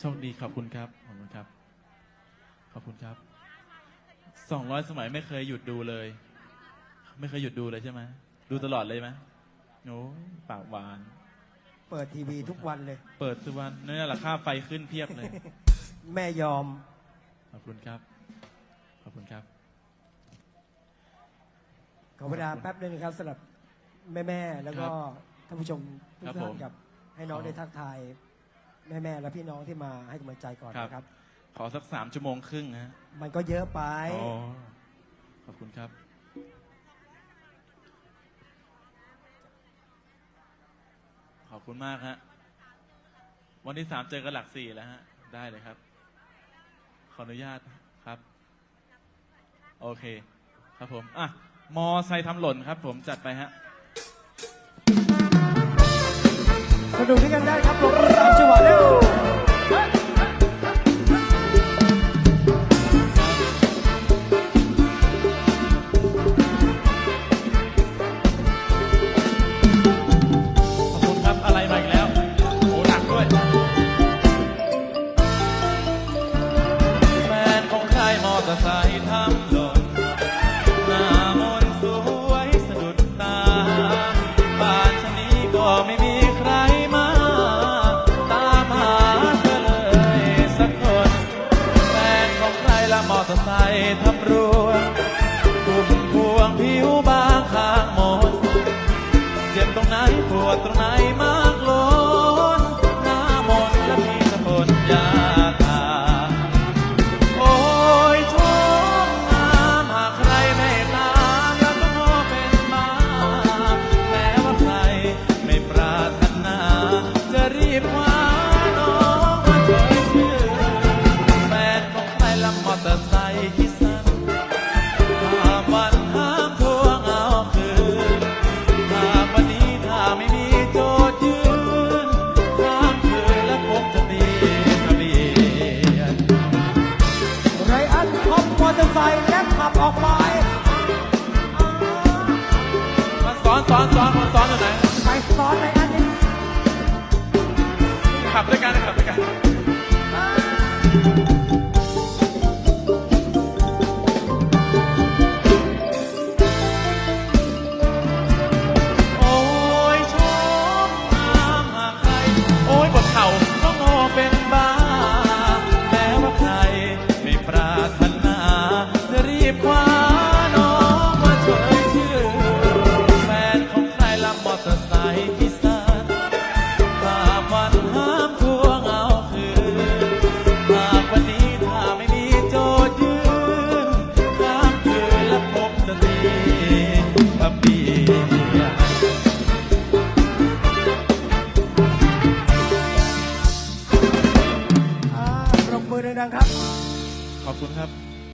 โชคดีขอบคุณครับ ขอบคุณครับ ขอบคุณครับ สองร้อยสมัยไม่เคยหยุดดูเลย ไม่เคยหยุดดูเลยใช่ไหม ดูตลอดเลยไหมโอ้ยปากหวาน เปิดทีวีทุกวันเลย เปิดทุกวันนี่แหละค่าไฟขึ้นเพียบเลย แม่ยอม ขอบคุณครับ ขอบคุณครับ ขอเวลาแป๊บนึงนะครับสำหรับแม่ๆแล้วก็ท่านผู้ชมทุกครับท่าผนมกับให้น้องขอได้ทักทาย แม่ๆและพี่น้องที่มาให้กำลังใจก่อนครับ นะครับ ขอสักสามชั่วโมงครึ่งฮะมันก็เยอะไปโอ้ขอบคุณครับ ขอบคุณมากฮะวันที่สามเจอกันหลักสี่แล้วฮะ ได้เลยครับ ขออนุญาตครับ โอเค ครับผม อะ มอไซค์ทำหล่นครับ ผมจัดไปฮะ สนุกด้วยกันได้ครับลงมือ ของใครละมอเตอร์ไซค์ทำรวงกลุ่มพวงผิวบางข้างหมดเจ็บตรงไหนปวดตรงไหนมากล้นหน้ามนและมีสะพนยาตาโอ้ยชมงามหากใครไม่ตามย่าต้องมอเป็นมาแม้ว่าใครไม่ปรารถนาจะรีบว้า มาสอนสอนสอนคนสอนอยู่ไหนไปซ้อนไรอันนี่ขับด้วยกันขับด้วยกัน ขอบคุณครับ